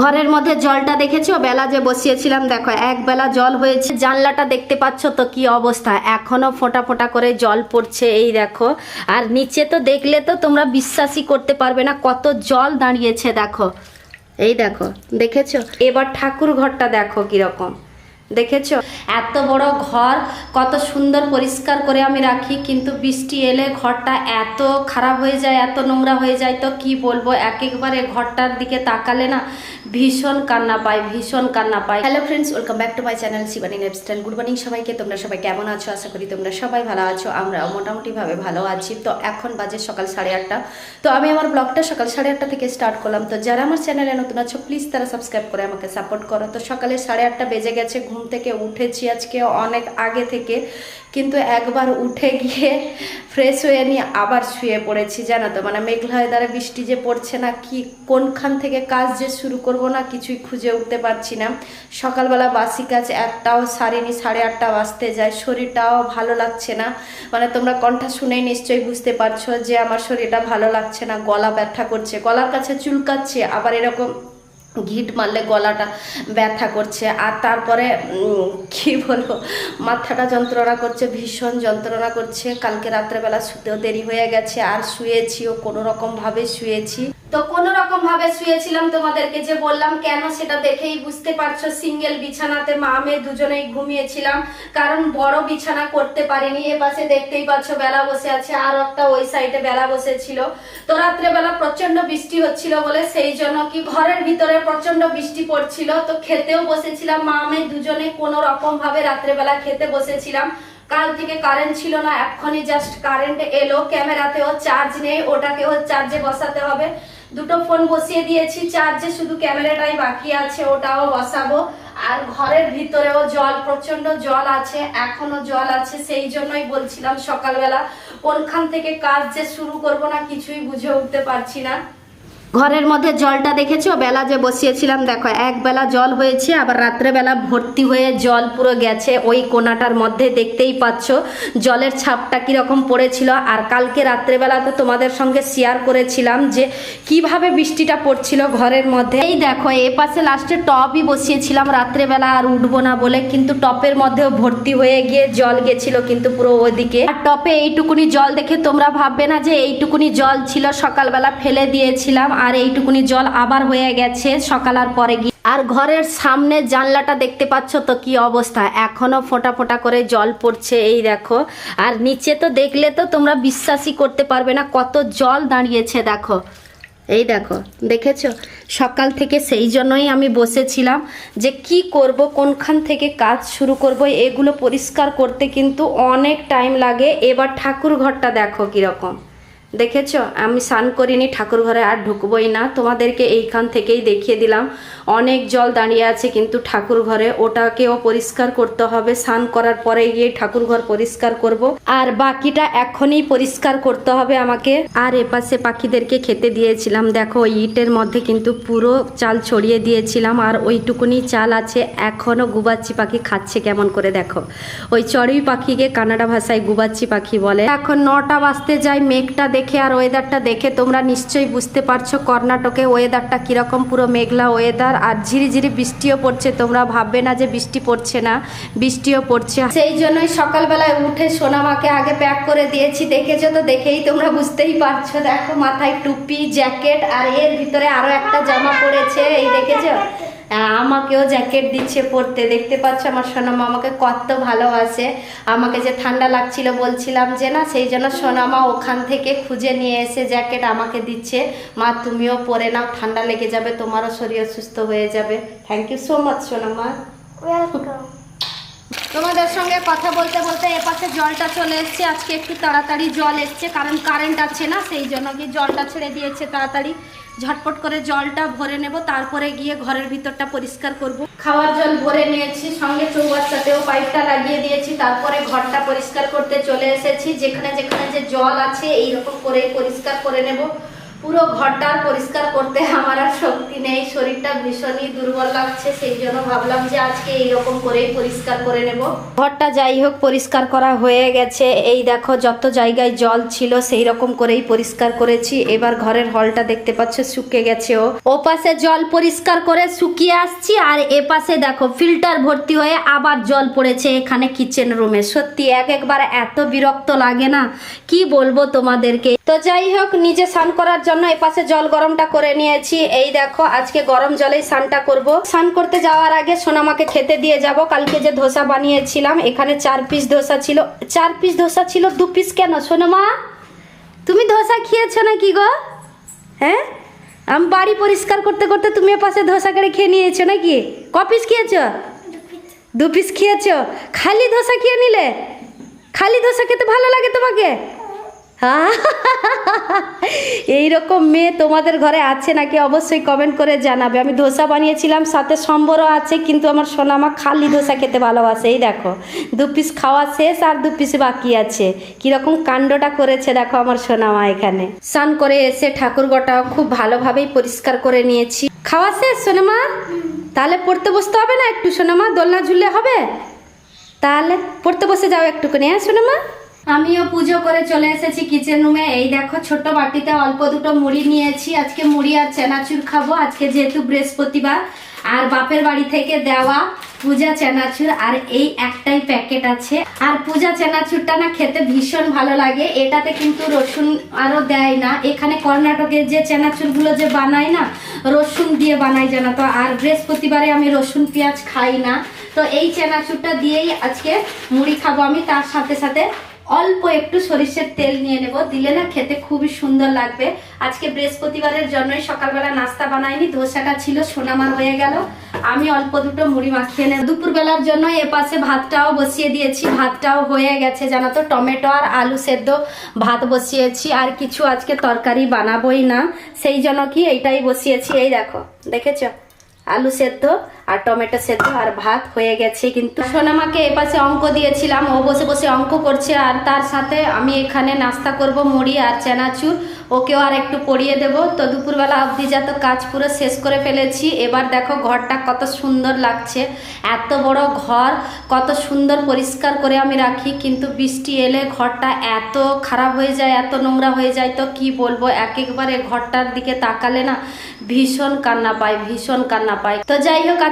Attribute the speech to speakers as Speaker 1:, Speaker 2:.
Speaker 1: ঘরের মধ্যে জলটা দেখেছ? বেলা যে বসিয়েছিলাম, দেখো, এক বেলা জল হয়েছে। জানলাটা দেখতে পাচ্ছ তো কি অবস্থা? এখনও ফোঁটা ফোঁটা করে জল পড়ছে, এই দেখো। আর নিচে তো দেখলে তো তোমরা বিশ্বাসই করতে পারবে না, কত জল দাঁড়িয়েছে, দেখো। এই দেখো, দেখেছ? এবার ঠাকুর ঘরটা দেখো কীরকম। দেখেছ? এত বড় ঘর, কত সুন্দর পরিষ্কার করে আমি রাখি, কিন্তু বৃষ্টি এলে ঘরটা এত খারাপ হয়ে যায়, এত নোংরা হয়ে যায়, তো কি বলব? এক একবারে ঘরটার দিকে তাকালে না ভীষণ কান্না পায় ভীষণ কান্না পায় hello friends welcome back to my channel Shivani lifestyle good morning সবাইকে, তোমরা সবাই কেমন আছো? আশা করি তোমরা সবাই ভালো আছো আমরা মোটামুটিভাবে ভালো আছি। তো এখন বাজে সকাল সাড়ে আটটা। তো আমি আমার ব্লগটা সকাল সাড়ে আটটা থেকে স্টার্ট করলাম। তো যারা আমার চ্যানেলে নতুন আছো প্লিজ তারা সাবস্ক্রাইব করে আমাকে সাপোর্ট করো। তো সকালে সাড়ে আটটা বেজে গেছে ঘুম থেকে উঠেছি আজকে অনেক আগে থেকে। কিন্তু একবার উঠে গিয়ে ফ্রেশ হয়ে নিয়ে আবার শুয়ে পড়েছি, জানো তো। মানে মেঘলা দ্বারা বৃষ্টি যে পড়ছে না, কি, কোনখান থেকে কাজ যে শুরু করব না, কিছুই খুঁজে উঠতে পারছি না। সকালবেলা বাসি কাজ একটাও সারিনি, সাড়ে আটটা বাজতে যায়। শরীরটাও ভালো লাগছে না। মানে তোমরা কণ্ঠা শুনেই নিশ্চয়ই বুঝতে পারছ যে আমার শরীরটা ভালো লাগছে না, গলা ব্যথা করছে। গলার কাছে চুলকাচ্ছে, আবার এরকম ঘিট মারলে গলাটা ব্যথা করছে। আর তারপরে কি বলব, মাথাটা যন্ত্রণা করছে, ভীষণ যন্ত্রণা করছে। কালকে রাত্রেবেলা শুতেও দেরি হয়ে গেছে। আর শুয়েছিও, কোনো রকম ভাবে শুয়েছি। তো কোনো রকম ভাবে শুয়েছিলাম তোমাদেরকে যে বললাম, কেন সেটা দেখেই বুঝতে পারছ? সিঙ্গেল বিছানাতে মা মেয়ে দুজনেই ঘুমিয়েছিলাম। কারণ বড় বিছানা করতে পারিনি। এ পাশে দেখতেই পাচ্ছ বেলা বসে আছে, আর একটা ওই সাইডে বেলা বসেছিল। তো রাত্রেবেলা প্রচণ্ড বৃষ্টি হচ্ছিল বলে, সেই জন্য কি ঘরের ভিতরে প্রচণ্ড বৃষ্টি পড়ছিল, তো খেতেও বসেছিলাম। মা মেয়ে দুজনে কোনো রকম ভাবে রাত্রেবেলা খেতে বসেছিলাম। কাল থেকে কারেন্ট ছিল না, এক্ষুনি জাস্ট কারেন্ট এলো, ক্যামেরাতেও চার্জ নেই, ওটাকেও চার্জে বসাতে হবে। দুটো ফোন বসিয়ে দিয়েছি চার্জে শুধু ক্যামেরাটাই বাকি আছে, ওটাও বসাবো। আর ঘরের ভিতরেও জল প্রচণ্ড জল আছে, এখনও জল আছে, সেই জন্যই বলছিলাম সকালবেলা, কোনখান থেকে কাজ যে শুরু করব না কিছুই বুঝে উঠতে পারছি না। ঘরের মধ্যে জলটা দেখেছ? বেলা যে বসিয়েছিলাম, দেখো, এক বেলা জল হয়েছে, আবার রাত্রেবেলা ভর্তি হয়ে জল পুরো গেছে। ওই কোনাটার মধ্যে দেখতেই পাচ্ছ জলের ছাপটা কীরকম পড়েছিল। আর কালকে রাত্রেবেলা তো তোমাদের সঙ্গে শেয়ার করেছিলাম যে কীভাবে বৃষ্টিটা পড়ছিল ঘরের মধ্যে। এই দেখো, এ পাশে লাস্টে টপই বসিয়েছিলাম রাত্রেবেলা, আর উঠবো না বলে, কিন্তু টপের মধ্যেও ভর্তি হয়ে গিয়ে জল গেছিল কিন্তু পুরো ওদিকে আর টপে এইটুকুনি জল দেখে তোমরা ভাববে না যে এইটুকুনি জল ছিল, সকালবেলা ফেলে দিয়েছিলাম। আর এইটুকুনি জল আবার হয়ে গেছে সকাল আর পরে গিয়ে আর ঘরের সামনে জানলাটা দেখতে পাচ্ছ তো কি অবস্থা? এখনও ফোঁটা ফোঁটা করে জল পড়ছে, এই দেখো। আর নিচে তো দেখলে তো তোমরা বিশ্বাসই করতে পারবে না, কত জল দাঁড়িয়েছে, দেখো। এই দেখো, দেখেছ? সকাল থেকে সেই জন্যই আমি বসেছিলাম যে কি করব, কোনখান থেকে কাজ শুরু করব, এগুলো পরিষ্কার করতে কিন্তু অনেক টাইম লাগে। এবার ঠাকুর ঘরটা দেখো কীরকম। দেখেছ? আমি স্নান করিনি, ঠাকুর ঘরে আর ঢুকবোই না। তোমাদেরকে এইখান থেকেই দেখিয়ে দিলাম। অনেক জল দাঁড়িয়ে আছে, কিন্তু ঠাকুর ঘরে ওটাকেও পরিষ্কার করতে হবে। স্নান করার পরে গিয়ে ঠাকুর ঘর পরিষ্কার করব। আর বাকিটা এখনই পরিষ্কার করতে হবে আমাকে। আর এপাশে পাখিদেরকে খেতে দিয়েছিলাম। দেখো ওই ইটের মধ্যে কিন্তু পুরো চাল ছড়িয়ে দিয়েছিলাম। আর ওইটুকুনি চাল আছে। এখনও গুবাচ্ছি পাখি খাচ্ছে কেমন করে দেখো। ওই চড়ুই পাখিকে কানাডা ভাষায় গুবাচ্ছি পাখি বলে। এখন নটা বাজতে যায়, মেঘটা দেখে আর ওয়েদারটা দেখে তোমরা নিশ্চয়ই বুঝতে পারছ কর্ণাটকে ওয়েদারটা কীরকম পুরো মেঘলা ওয়েদার আর ঝিরিঝিরি বৃষ্টিও পড়ছে। তোমরা ভাববে না যে বৃষ্টি পড়ছে না, বৃষ্টিও পড়ছে। সেই জন্যই সকালবেলায় উঠে সোনামাকে আগে প্যাক করে দিয়েছি। দেখেছ তো? দেখেই তোমরা বুঝতেই পারছ। দেখো, মাথায় টুপি জ্যাকেট আর এর ভিতরে আরও একটা জামা পড়েছে। এই দেখেছ? আমাকেও জ্যাকেট দিচ্ছে পরতে। দেখতে পাচ্ছ আমার সোনামা আমাকে কত ভালোবাসে। আমাকে যে ঠান্ডা লাগছিল বলছিলাম যে না সেই জন্য সোনামা ওখান থেকে খুঁজে নিয়ে এসে জ্যাকেট আমাকে দিচ্ছে। মা তুমিও পরে নাও ঠান্ডা লেগে যাবে তোমারও শরীর সুস্থ হয়ে যাবে। থ্যাংক ইউ সো মাচ সোনামা. তোমাদের সঙ্গে কথা বলতে বলতে এপাশে জলটা চলে এসছে। আজকে একটু তাড়াতাড়ি জল এসছে কারণ কারেন্ট আছে না সেই জন্য কি জলটা ছেড়ে দিয়েছে তাড়াতাড়ি। ঝটপট করে জলটা ভরে নেব, তারপরে গিয়ে ঘরের ভিতরটা পরিষ্কার করব। খাওয়ার জল ভরে নিয়েছি, সঙ্গে চৌবাচ্চাতেও পাইপটা লাগিয়ে দিয়েছি, তারপরে ঘরটা পরিষ্কার করতে চলে এসেছি। যেখানে যেখানে যে জল আছে, এইরকম করে পরিষ্কার করে নেব। পুরো ঘরটা পরিষ্কার করতে আমার আর শক্তি নেই। শরীরটা ভীষণই দুর্বল লাগছে, সেই জন্য ভাবলাম যে আজকে এইরকম করেই পরিষ্কার করে নেব। ঘরটা যাই হোক, পরিষ্কার করা হয়ে গেছে। এই দেখো, যত জায়গায় জল ছিল সেই রকম করেই পরিষ্কার করেছি। এবার ঘরের হলটা দেখতে পাচ্ছ শুকে গেছে ও। ও পাশে জল পরিষ্কার করে শুকিয়ে আসছি, আর এ পাশে দেখো, ফিল্টার ভর্তি হয়ে আবার জল পড়েছে এখানে কিচেন রুমে। সত্যি, এক একবার এত বিরক্ত লাগে না? কি বলব তোমাদেরকে? তো যাই হোক, নিজে স্নান করার জন্য এ পাশে জল গরমটা করে নিয়েছি। এই দেখো, আজকে গরম জলেই স্নানটা করব। স্নান করতে যাওয়ার আগে সোনামাকে খেতে দিয়ে যাব। কালকে যে ধোসা বানিয়েছিলাম, এখানে চার পিস ধোসা ছিল। চার পিস ধোসা ছিল, দু পিস কেন সোনামা তুমি ধোসা খেয়েছো নাকি গো? হ্যাঁ? আমি বাড়ি পরিষ্কার করতে করতে তুমি এ পাশে ধোসা করে খেয়ে নিয়েছো নাকি? ক পিস খেয়েছো? দু পিস খেয়েছো। খালি ধোসা খেয়ে নিলে? খালি ধোসা খেতে ভালো লাগে তোমাকে? এই রকম মেয়ে তোমাদের ঘরে আছে নাকি অবশ্যই কমেন্ট করে জানাবে। আমি ধোসা বানিয়েছিলাম, সাথে সম্বরও আছে, কিন্তু আমার সোনামা খালি ধোসা খেতে ভালোবাসে। এই দেখো, দু পিস খাওয়া শেষ আর দু পিস বাকি আছে। কীরকম কাণ্ডটা করেছে দেখো আমার সোনামা এখানে। স্নান করে এসে ঠাকুরগটাও খুব ভালোভাবেই পরিষ্কার করে নিয়েছি। খাওয়া শেষ সোনামা? তাহলে পড়তে বসতে হবে না একটু সোনামা? দোলনা ঝুললে হবে? তাহলে পড়তে বসে যাও একটুখানি হ্যাঁ সোনামা? আমিও পুজো করে চলে এসেছি কিচেন রুমে এই দেখো ছোট বাটিতে অল্প দুটো মুড়ি নিয়েছি। আজকে মুড়ি আর চেনাচুর খাব। আজকে যেহেতু বৃহস্পতিবার, আর বাপের বাড়ি থেকে দেওয়া পূজা চেনাচুর, আর এই একটাই প্যাকেট আছে। আর পূজা চেনাচুরটা না খেতে ভীষণ ভালো লাগে। এটাতে কিন্তু রসুন আরও দেয় না। এখানে কর্ণাটকের যে চেনাচুরগুলো যে বানায় না, রসুন দিয়ে বানাই জানা তো। আর বৃহস্পতিবারে আমি রসুন পেঁয়াজ খাই না। তো এই চেনাচুরটা দিয়েই আজকে মুড়ি খাব আমি। তার সাথে সাথে অল্প একটু সরিষের তেল নিয়ে নেব। দিলে না খেতে খুবই সুন্দর লাগবে। আজকে বৃহস্পতিবারের জন্যই সকালবেলা নাস্তা বানাইনি, ধোসাটা ছিল, সোনামার হয়ে গেল। আমি অল্প দুটো মুড়ি মাখিয়ে নেব। দুপুরবেলার জন্য এ পাশে ভাতটাও বসিয়ে দিয়েছি। ভাতটাও হয়ে গেছে, জানো তো, টমেটো আর আলু সেদ্ধ ভাত বসিয়েছি। আর কিছু আজকে তরকারি বানাবোই না, সেই জন্য কি এইটাই বসিয়েছি। এই দেখো, দেখেছ? আলু সেদ্ধ আর টমেটো সেদ্ধ আর ভাত হয়ে গেছে। কিন্তু সোনামাকে এপাশে অঙ্ক দিয়েছিলাম। ও বসে বসে অঙ্ক করছে আর তার সাথে আমি এখানে নাস্তা করব, মুড়ি আর চেনাচুর। ওকেও আর একটু পড়িয়ে দেব। তো দুপুরবেলা অবধি যা তো কাজ পুরো শেষ করে ফেলেছি। এবার দেখো ঘরটা কত সুন্দর লাগছে। এত বড় ঘর, কত সুন্দর পরিষ্কার করে আমি রাখি। কিন্তু বৃষ্টি এলে ঘরটা এত খারাপ হয়ে যায়, এত নোংরা হয়ে যায়। তো কি বলব এক একবারে ঘরটার দিকে তাকালে না ভীষণ কান্না পায়, ভীষণ কান্না পায়। তো যাই হোক